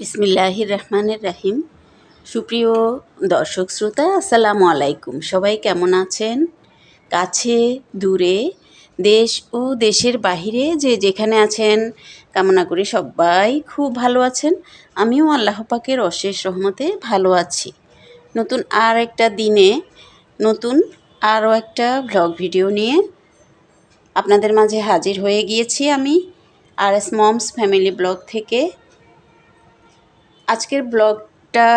বিসমিল্লাহির রহমানের রাহিম। সুপ্রিয় দর্শক শ্রোতা, আসসালামু আলাইকুম। সবাই কেমন আছেন? কাছে, দূরে, দেশ ও দেশের বাহিরে যে যেখানে আছেন, কামনা করি সবাই খুব ভালো আছেন। আমিও আল্লাহ পাকের অশেষ রহমতে ভালো আছি। নতুন আর একটা দিনে, নতুন আরও একটা ব্লগ ভিডিও নিয়ে আপনাদের মাঝে হাজির হয়ে গিয়েছি আমি আর এস মমস ফ্যামিলি ব্লগ থেকে। আজকের ব্লগটা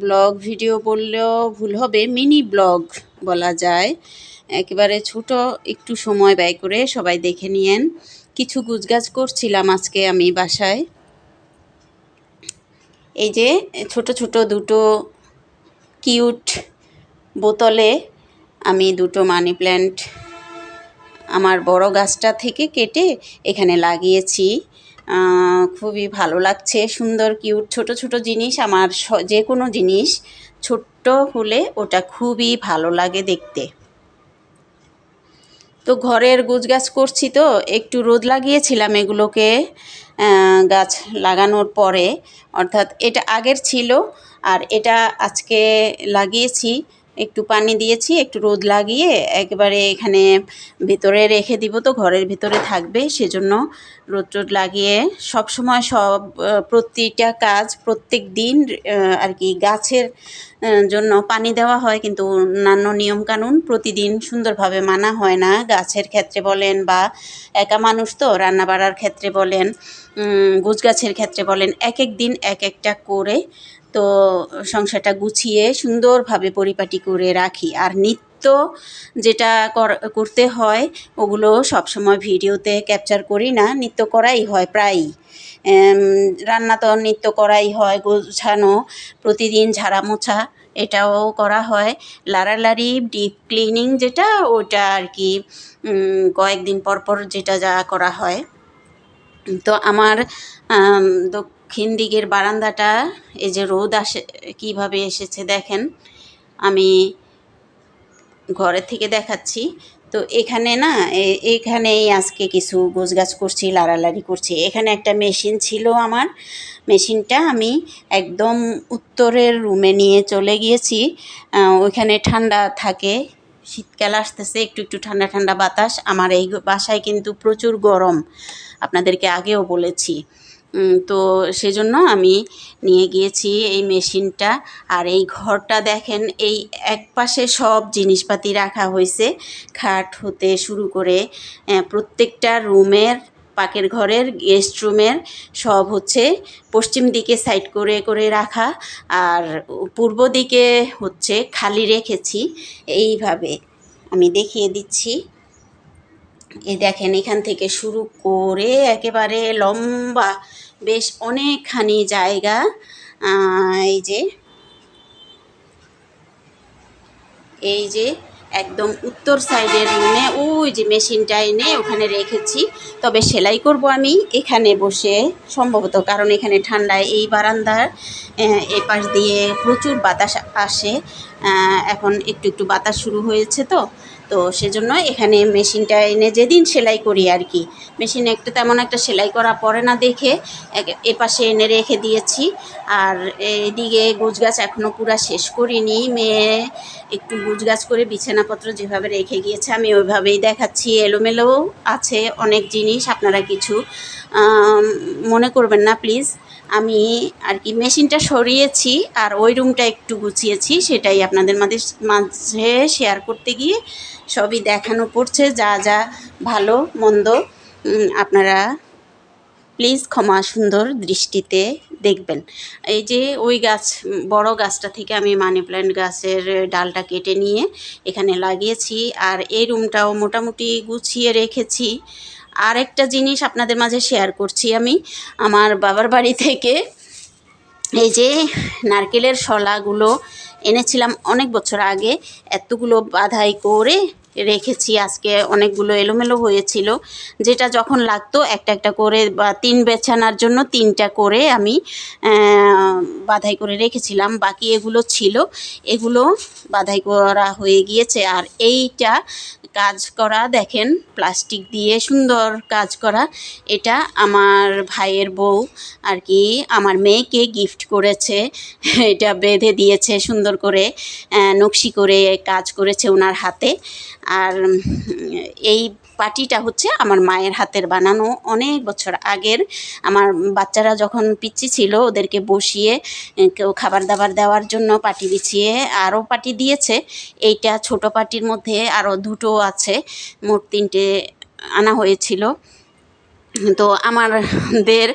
ব্লগ ভিডিও বললেও ভুল হবে, মিনি ব্লগ বলা যায়। একেবারে ছোট, একটু সময় ব্যয় করে সবাই দেখে নিয়েন। কিছু গুজগাছ করছিলাম আজকে আমি বাসায়। এই যে, ছোট ছোট দুটো কিউট বোতলে আমি দুটো মানি প্ল্যান্ট আমার বড় গাছটা থেকে কেটে এখানে লাগিয়েছি। খুবই ভালো লাগছে, সুন্দর কিউট ছোট ছোট জিনিস, আমার যে কোনো জিনিস, ছোট্ট হলে ওটা খুবই ভালো লাগে দেখতে। তো ঘরের গাছ করছি তো, একটু রোদ লাগিয়েছিলাম এগুলোকে গাছ লাগানোর পরে, অর্থাৎ এটা আগের ছিল, আর এটা আজকে লাগিয়েছি একটু পানি দিয়েছি, একটু রোদ লাগিয়ে একেবারে এখানে ভিতরে রেখে দিব তো, ঘরের ভিতরে থাকবে, সেজন্য রোদ টোদ লাগিয়ে সব সময় সব প্রতিটা কাজ প্রত্যেক দিন আর কি গাছের জন্য পানি দেওয়া হয়, কিন্তু অন্যান্য নিয়মকানুন প্রতিদিন সুন্দরভাবে মানা হয় না। গাছের ক্ষেত্রে বলেন বা একা মানুষ তো রান্না বাড়ার ক্ষেত্রে বলেন গুছ গাছের ক্ষেত্রে বলেন এক এক দিন এক একটা করে তো সংসারটা গুছিয়ে সুন্দরভাবে পরিপাটি করে রাখি। আর নিত্য যেটা কর- করতে হয় ওগুলো সবসময় ভিডিওতে ক্যাপচার করি না নিত্য করাই হয় প্রায়ই। রান্না তো নিত্য করাই হয় গোছানো প্রতিদিন ঝাড়া মোছা এটাও করা হয়। লাড়ালাড়ি ডিপ ক্লিনিং যেটা ওটা আর কি কয়েকদিন পর পর যেটা যা করা হয়। তো আমার আম, দক্ষিণ দিকের বারান্দাটা, এই যে রোদ আসে, কীভাবে এসেছে দেখেন। আমি ঘরের থেকে দেখাচ্ছি। তো এখানে না এখানেই আজকে কিছু গোছগাছ করছি, লাড়ালাড়ি করছি। এখানে একটা মেশিন ছিল আমার। মেশিনটা আমি একদম উত্তরের রুমে নিয়ে চলে গিয়েছি। ওইখানে ঠান্ডা থাকে, শীতকাল আসতেছে, একটু একটু ঠান্ডা ঠান্ডা বাতাস। আমার এই বাসায় কিন্তু প্রচুর গরম। আপনাদেরকে আগেও বলেছি। তো সেজন্য আমি নিয়ে গিয়েছি এই মেশিনটা। আর এই ঘরটা দেখেন, এই এক পাশে সব জিনিসপাতি রাখা হয়েছে। খাট হতে শুরু করে প্রত্যেকটা রুমের, পাকের ঘরের, গেস্ট রুমের সব হচ্ছে পশ্চিম দিকে সাইড করে করে রাখা। আর পূর্ব দিকে হচ্ছে খালি রেখেছি। এইভাবে আমি দেখিয়ে দিচ্ছি। এই দেখেন, এখান থেকে শুরু করে একেবারে লম্বা বেশ অনেকখানি জায়গা এই যে এই যে একদম উত্তর সাইডের রুমে ওই যে মেশিনটা এনে ওখানে রেখেছি। তবে সেলাই করব আমি এখানে বসে সম্ভবত, কারণ এখানে ঠান্ডায় এই বারান্দার, এ পাশ দিয়ে প্রচুর বাতাস আসে। এখন একটু একটু বাতাস শুরু হয়েছে তো। তো সেজন্য এখানে মেশিনটা এনে যেদিন সেলাই করি আর কি। মেশিনে একটা তেমন একটা সেলাই করা পড়ে না দেখে এপাশে এনে রেখে দিয়েছি। আর এদিকে গোছগাছ এখনও পুরা শেষ করিনি। মেয়ে একটু গুছগাছ করে বিছানাপত্র যেভাবে রেখে গিয়েছে আমি ওইভাবেই দেখাচ্ছি। এলোমেলোও আছে অনেক জিনিস, আপনারা কিছু মনে করবেন না, প্লিজ। আমি আর কি মেশিনটা সরিয়েছি আর ওই রুমটা একটু গুছিয়েছি, সেটাই আপনাদের মাঝে মাঝে শেয়ার করতে গিয়ে সবই দেখানো পড়ছে, যা যা ভালো, মন্দ। আপনারা প্লিজ ক্ষমা সুন্দর দৃষ্টিতে দেখবেন। এই যে ওই গাছ, বড় গাছটা থেকে আমি মানি প্ল্যান্ট গাছের ডালটা কেটে নিয়ে এখানে লাগিয়েছি, আর এই রুমটাও মোটামুটি গুছিয়ে রেখেছি। আর একটা জিনিস আপনাদের মাঝে শেয়ার করছি আমি আমার বাবার বাড়ি থেকে। এই যে নারকেলের শলাগুলো এনেছিলাম অনেক বছর আগে, এতগুলো বাধাই করে রেখেছি, আজকে অনেকগুলো এলোমেলো হয়েছিল। যেটা যখন লাগতো একটা একটা করে বা তিন বেছানার জন্য তিনটা করে আমি বাধাই করে রেখেছিলাম। বাকি এগুলো ছিল, এগুলো বাধাই করা হয়ে গিয়েছে। আর এইটা কাজ করা, দেখেন, প্লাস্টিক দিয়ে সুন্দর কাজ করা। এটা আমার ভাইয়ের বউ, আর কি, আমার মেয়েকে গিফট করেছে। এটা বেঁধে দিয়েছে সুন্দর করে নকশি করে কাজ করেছে ওনার হাতে। আর এই পাটিটা হচ্ছে আমার মায়ের হাতের বানানো। অনেক বছর আগের আমার বাচ্চারা যখন পিচ্ছি ছিল, ওদেরকে বসিয়ে কেউ খাবার দাবার দেওয়ার জন্য পাটি বিছিয়ে আরও পাটি দিয়েছে। এইটা ছোট পাটির মধ্যে আরও দুটো আছে। মোট তিনটে আনা হয়েছিল। তো আমারদের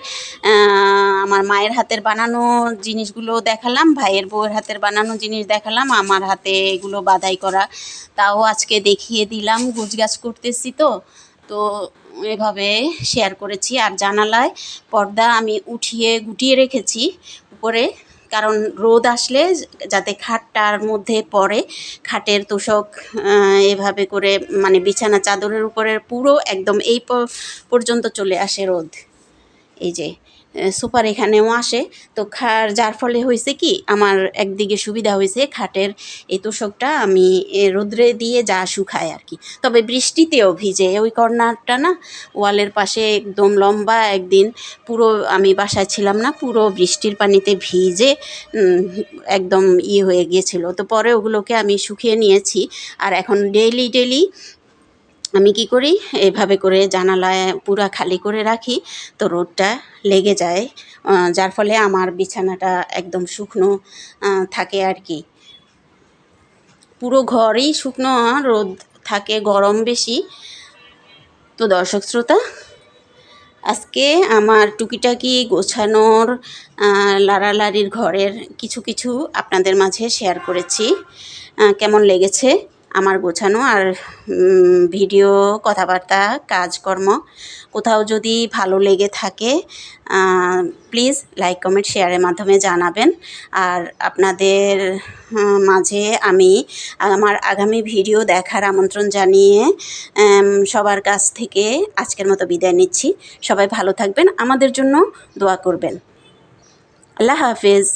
আমার মায়ের হাতের বানানো জিনিসগুলো দেখালাম, ভাইয়ের বউয়ের হাতের বানানো জিনিস দেখালাম, আমার হাতে এগুলো বাধাই করা, তাও আজকে দেখিয়ে দিলাম গুজগাছ করতেছি তো তো এভাবে শেয়ার করেছি। আর জানালায় পর্দা আমি উঠিয়ে গুটিয়ে রেখেছি, উপরে কারণ রোদ আসলে যাতে খাটটার মধ্যে পড়ে, খাটের তোষক এভাবে করে মানে বিছানা চাদরের উপরে পুরো একদম এই পর্যন্ত চলে আসে রোদ। এই যে সুপার এখানেও আসে। তো খার, যার ফলে হয়েছে কি, আমার একদিকে সুবিধা হয়েছে খাটের এই তোষকটা, আমি রোদ্রে দিয়ে যা শুকায় আর কি। তবে বৃষ্টিতেও ভিজে, ওই কর্নারটা না, ওয়ালের পাশে একদম লম্বা একদিন পুরো আমি বাসায় ছিলাম না, পুরো বৃষ্টির পানিতে ভিজে একদম ইয়ে হয়ে গিয়েছিল। তো পরে ওগুলোকে আমি শুকিয়ে নিয়েছি। আর এখন ডেইলি ডেইলি আমি কি করি? এভাবে করে জানালায় পুরা খালি করে রাখি, তো রোদটা লেগে যায় যার ফলে আমার বিছানাটা একদম শুকনো থাকে আর কি। পুরো ঘরেই শুকনো রোদ থাকে গরম বেশি। তো দর্শক শ্রোতা, আজকে আমার টুকিটাকি গোছানোর লাড়ালাড়ির ঘরের কিছু কিছু আপনাদের মাঝে শেয়ার করেছি। কেমন লেগেছে? আমার গোছানো আর ভিডিও, কথাবার্তা, কাজকর্ম কোথাও যদি ভালো লেগে থাকে প্লিজ লাইক, কমেন্ট, শেয়ারের মাধ্যমে জানাবেন। আর আপনাদের মাঝে আমি আমার আগামী ভিডিও দেখার আমন্ত্রণ জানিয়ে সবার কাছ থেকে আজকের মতো বিদায় নিচ্ছি। সবাই ভালো থাকবেন, আমাদের জন্য দোয়া করবেন। আল্লাহ হাফেজ।